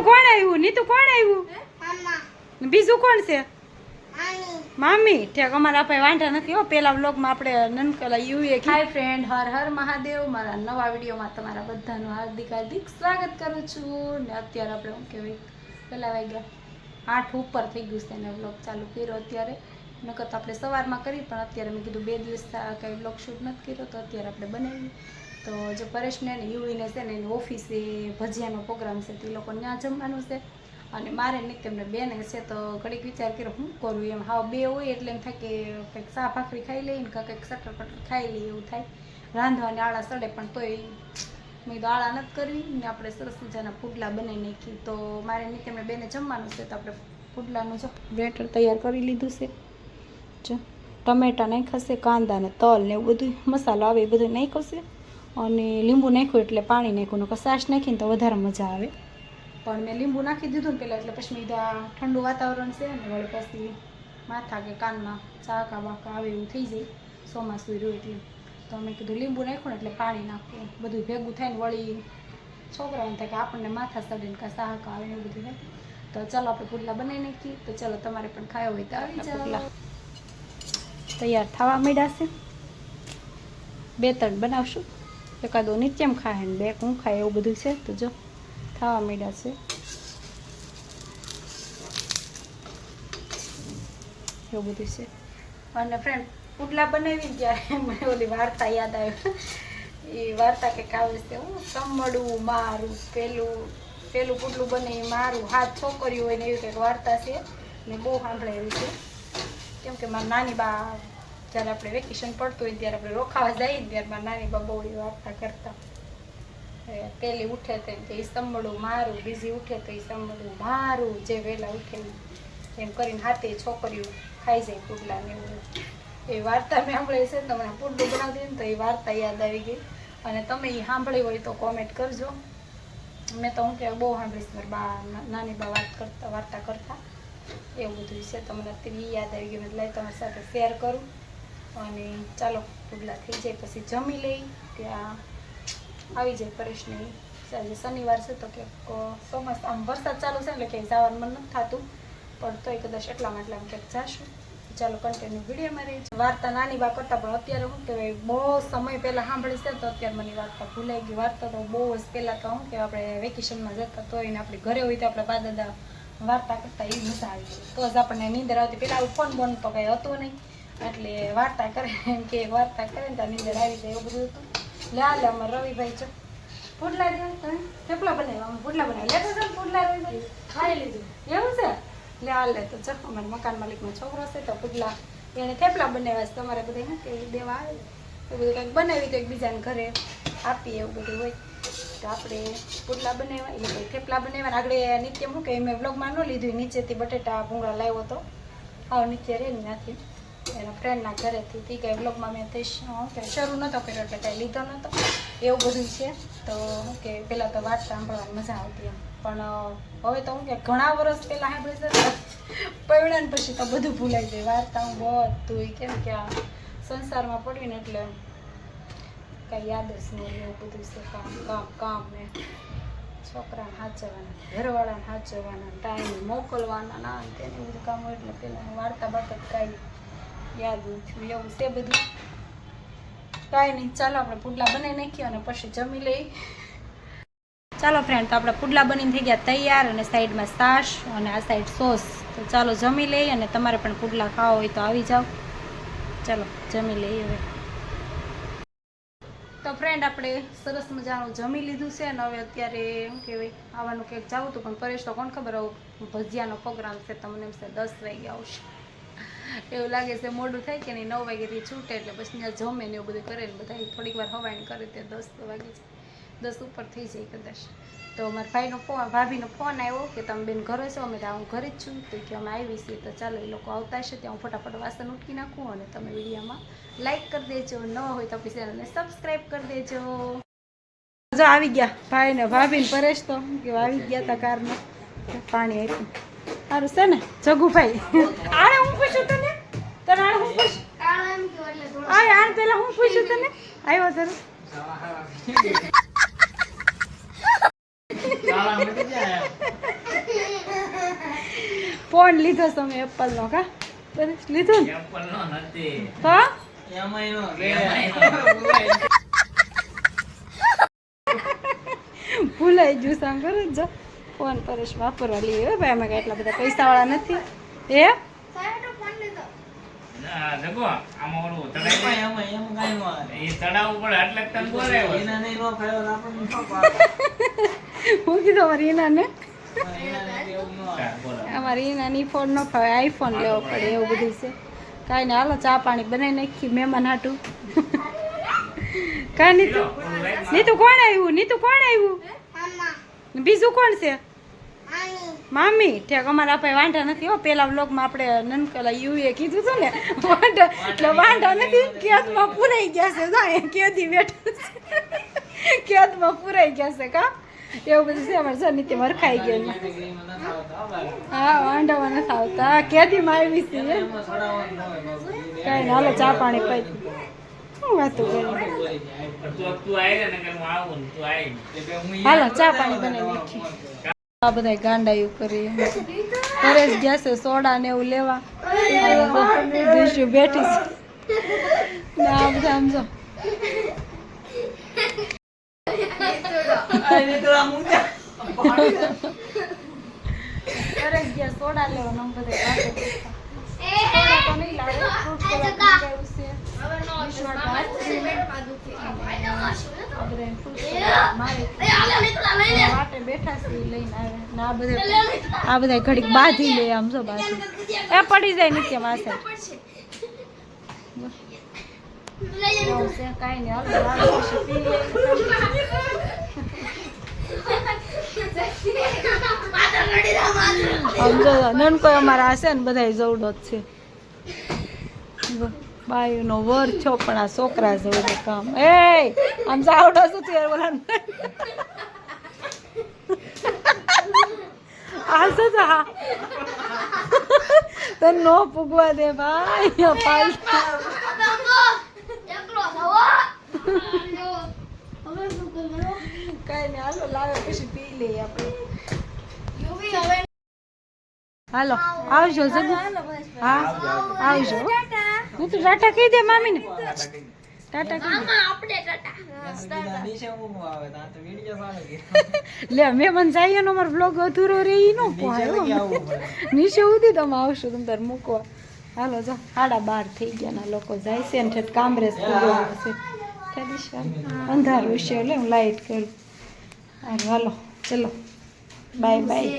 નીતુ કોણ આવ્યું? નીતુ કોણ આવ્યું? બીજું કોણ છે? મામી. ઠેક, અમારા પાસે વાંઢા નથી હો. પેલા વ્લોગમાં આપણે નનકલા યુએ હાય ફ્રેન્ડ હર હર મહાદેવ. મારા નવા વિડીયોમાં તમારા બધાનું હાર્દિક હાર્દિક સ્વાગત કરું છું. ને અત્યારે આપણે શું કહેવાય? પેલા વાગ્યા? આઠ ઉપર થઈ ગયું છે એને વ્લોગ ચાલુ કર્યો અત્યારે. નકર તો આપણે સવારમાં કરી, પણ અત્યારે મેં કીધું બે દિવસ કંઈ વ્લોગ શૂટ નથી કર્યો, તો અત્યારે આપણે બનાવી તો જો પરેશને ને યુવીને છે ને એની ઓફિસે ભજીયાનો પ્રોગ્રામ છે તે લોકો ત્યાં જમવાનું છે. અને મારે તેમને બેને છે તો ઘડીક વિચાર કર્યો, હું કરું એમ? હા બે હોય એટલે એમ થાય કે કંઈક શા ભાખરી ખાઈ લઈએ ને કંઈક સટર પટર ખાઈ લઈએ એવું થાય. રાંધવાની આળા સડે પણ તોય મેં કીધું, આળા નથી કરવી. ને આપણે સરસ મજાના પુડલા બનાવી નાખી. તો મારે નહીં બેને જમવાનું છે તો આપણે પુડલાનું જો બેટર તૈયાર કરી લીધું છે. જો ટમેટા નાખશે કાંદા ને તલ ને એવું બધું મસાલો આવે એ બધું નાખશે અને લીંબુ નાખ્યું એટલે પાણી નાખ્યું નકર છાશ નાખીને તો વધારે મજા આવે. પણ મેં લીંબુ નાખી દીધું ને પહેલાં એટલે પછી મેં ઠંડુ વાતાવરણ છે ને વળી પછી માથા કે કાનમાં ચાકા બાકા આવે એવું થઈ જાય ચોમાસું રહ્યું એટલે. તો મેં કીધું લીંબુ નાખ્યું ને એટલે પાણી નાખવું બધું ભેગું થાય ને વળી છોકરાઓને થાય કે આપણને માથા સડે ને કાંઈ સાહકા આવે એવું બધું થાય. તો ચાલો આપણે પુડલા બનાવી નાખીએ તો ચાલો તમારે પણ ખાયો હોય તો આવી જાઓ. તૈયાર થવા માંડ્યા છે. બે ત્રણ બનાવશું. એકાદો નીચેમ ખાય ને બે હું ખાય એવું બધું છે તો જો થવા માંડ્યા છે. એવું બધું છે. અને ફ્રેન્ડ પુડલા બનાવી ગયા મને ઓલી વાર્તા યાદ આવી. એ વાર્તા કંઈક આવે છે. હું સમડું મારું, પેલું પેલું પુડલું બને એ મારું, હાથ છોકરીઓ હોય ને એવી કંઈક વાર્તા છે. ને બહુ સાંભળે એવી છે. કેમ કે મારી નાની બા જ્યારે આપણે વેકેશન પડતું હોય ત્યારે આપણે રોખાવા જઈએ ત્યારમાં નાની બા એ વાર્તા કરતા. પેલી ઉઠે તો એમ કે એ સંભળું મારું, બીજી ઉઠે તો એ સમડું મારું. જે વહેલા ઉઠે એમ કરીને હાથે છોકરીઓ ખાઈ જાય પુડલા ને એવું. એ વાર્તા મેં સાંભળી છે તો મને પુડલું બનાવતી ને તો એ વાર્તા યાદ આવી ગઈ. અને તમે એ સાંભળી હોય તો કોમેન્ટ કરજો. મેં તો હું કે બહુ સાંભળીશ મારા બા નાની બા વાત કરતા, વાર્તા કરતા. એવું બધું છે તમને મને અત્યારે યાદ આવી ગયું. એટલે તમારી સાથે શેર કરું. અને ચાલો પુડલા થઈ જાય પછી જમી લઈ ત્યાં આવી જાય પરેશને. આજે શનિવાર છે તો કે ચોમાસ, આમ વરસાદ ચાલુ છે એટલે ક્યાંય જવાનું મન નથી થતું. પણ તોય કદાચ એટલા માટે આમ ક્યાંક જાશું. ચાલો કન્ટિન્યુ વિડીયોમાં રહી વાર્તા નાની બા કરતા પણ અત્યારે શું કહેવાય, બહુ સમય પહેલાં સાંભળી છે તો અત્યારે મને વાર્તા ભૂલાઈ ગઈ. વાર્તા તો બહુ જ પહેલાં તો શું કે આપણે વેકેશનમાં જતા તો એને આપણે ઘરે હોય તો આપણે બા દાદા વાર્તા કરતા એ મજા આવી તો જ આપણને નીંદર આવતી. પહેલાં ફોન બોન તો કંઈ હતું નહીં. એટલે વાર્તા કરે એમ કે વાર્તા કરે ને ત્યાં નીંદર આવી જાય એવું બધું હતું. લે લે અમારે રવિભાઈ છે. પુડલા દે તમે. થેપલા બનાવ્યા? અમે પુડલા બનાવ્યા. લેતો છો પુડલા ખાઈ લીધું. એવું છે? લે આ લે તો જો અમારે મકાન માલિકનો છોકરો છે તો પુડલા. એને થેપલા બનાવ્યા છે. તમારે બધા હા કે દેવા આવે? એવું બધું કંઈક બનાવી તો એકબીજાને ઘરે આપીએ એવું બધું હોય. તો આપણે પુડલા બનાવ્યા. એટલે થેપલા બનાવ્યા આગળ નિત્ય શું કે મેં બ્લોગમાં ન લીધું. નીચેથી બટેટા ભૂંગળા લાવ્યો હતો. આવો નીચે રે ને ત્યાંથી એના ફ્રેન્ડના ઘરેથી હતી કે બ્લોગમાં મેં તે શરૂ નહોતો કર્યો એટલે કાંઈ લીધો નહોતો એવું બધું છે. તો શું કે પહેલાં તો વાત સાંભળવાની મજા આવતી એમ. પણ હવે તો હું કે ઘણા વર્ષ પહેલાં સાંભળી છે પૈણાને પછી તો બધું ભૂલાઈ જાય. વાર્તા હું બધું કેમ કે આ સંસારમાં પડીને એટલે કાંઈ યાદ જ નહીં. એવું બધું છે. કામ કામ કામ ને છોકરાને સાચવવાના ઘરવાળાને સાચવવાના ટાઈમ મોકલવાના, ના, તેને બધું કામ હોય એટલે પહેલાં વાર્તા બાબત કાંઈ યાદ નથી એવું છે બધું. કાંઈ નહીં, ચાલો આપણે પુડલા બનાવી નાખીએ અને પછી જમી લઈ ચાલો ફ્રેન્ડ તો આપણા પુડલા બનીને થઈ ગયા તૈયાર અને સાઈડમાં સાસ અને આ સાઈડ સોસ. તો ચાલો જમી લઈએ અને તમારે પણ પુડલા ખાવા હોય તો આવી જાઓ. ચાલો, જમી લઈએ હવે. તો ફ્રેન્ડ આપણે સરસ મજાનું જમી લીધું છે અને હવે અત્યારે શું કહેવાય, આવવાનું કંઈક જવું હતું પણ પરેશ તો કોણ ખબર, આવું ભજીયાનો પ્રોગ્રામ છે, તમને એમ છે દસ વાગ્યા આવશે. એવું લાગે છે મોડું થાય કે નહીં, નવ વાગ્યાથી છૂટે એટલે પછી ત્યાં જમે ને એવું બધું કરે ને બધા થોડીક વાર હવાઈને કરે ત્યાં દસ વાગે છે. દસ ઉપર થઈ જાય કદાચ. તો મારા ભાઈનો ફોન ભાભીનો ફોન આવ્યો કે તમે બેન ઘરે છો, અમે હું ઘરે જ છું. તો કે અમે આવી છીએ, તો ચાલો એ લોકો આવતા હશે, ત્યાં હું ફટાફટ વાસણ ઉઠી નાખું અને તમે વિડીયોમાં લાઈક કરી દેજો. ન હોય તો આપણી ચેનલને સબસ્ક્રાઈબ કરી દેજો. જો આવી ગયા ભાઈ ને ભાભી પરેશ તો, કે આવી ગયા તા કારમાં. પાણી આપ્યું સારું છે ને, જગુભાઈ. આને હું પૂછું તને તને હું પૂછ આ આને પેલા હું પૂછું તને? આવ્યો જાય ફોન લીધો તમે એપલ એપલનો, કા? બસ લીધું ને? એપલ નો નથી તો એમાંય નો ભૂલાઈ ગયું, સાંભળો જો. ફોન પરેશ વાપરવા લઈએ ભાઈ, અમે એટલા બધા પૈસાવાળા નથી. ના જગો આમાં ઓલું તળાવ એમ કાંઈ નો એ તળાવ ઉપર એટલે તને બોલાવ્યો છે. એના નહીં નો ખાયો તો આપણને નો પાડે. હું કીધો નો બોલો. અમારી નાની ફોન નો ફાવે આઈફોન લેવો પડે એવું બધું છે. કાંઈ નહીં હાલો ચા પાણી બનાવી નાખી મહેમાન હાટું. કાંઈ નીતું નીતું કોણ આવ્યું? નીતું કોણ આવ્યું? બીજું કોણ છે? મામી ઠેક અમારા આપણે વાંઢા નથી હો. પેલા વ્લોગમાં આપણે નનકલા યુએ કીધું હતું ને વાંઢા એટલે વાંઢા નથી કેદમાં પુરાઈ ગયા છે. જો અહીંયા કેદી બેઠા છે. કેદમાં પુરાઈ ગયા છે કા? એવું બધું છે અમારે જો નીતિ મરખાઈ ગયેલું હો ભાઈ. વાંઢામાં નથી આવતા. કેદીમાં આવી છે કઈ ન. એ કાંઈ હાલો ચા પાણી પી શું વાતું કરી? તું તું આવી ને કે હું આવું તું આવી કે ભાઈ હું હાલો, ચા પાણી બનાવી નાખી. આ બધા ગાંડાયું કરી. પરેશ ગયા છે સોડા ને એવું લેવા. દીશુ બેઠી છે. આ બધા આમ. પરેશ ગયા સોડા લેવા ને બધા સોડા તો નહીં લાવે ફ્રૂટ સલાડ છે. વિશ્વાસ આ બધા મારે બેઠા છે ઈ લઈને આવે. ને આ બધા આ બધા ઘડીક બાંધી લે. આમ જો બાંધી એ પડી જાય નીચે વાસે કાંઈ નહીં લે સમજો નનકો અમારા હશે ને બધા જવડો જ છે. બાયુનો વર છો, પણ આ છોકરા જવડો કામ. એ આમ જાવડો શું ત્યારે બોલા હાલશે તો હા. તો નો પૂગવા દે ભાઈ પાલ. કઈ નહીં, હાલો પછી પી લઈએ આપણે. હાલો, આવજો હા, આવજો. હું તો ટાટા કહી દે મામીને. ટાટા કહી દે. લે મહેમાન જાય એનો અમારો બ્લોગ અધૂરો રે ઈ નો પોહાય. નીચે ઉધી તમે આવશો તમે તાર મૂકવા. હાલો જો સાડા બાર થઈ ગયા ના લોકો જાય છે ને ઠેઠ કામરેજ છે. અંધારું છે એટલે હું લાઈટ કરું. હાલો ચલો. Bye bye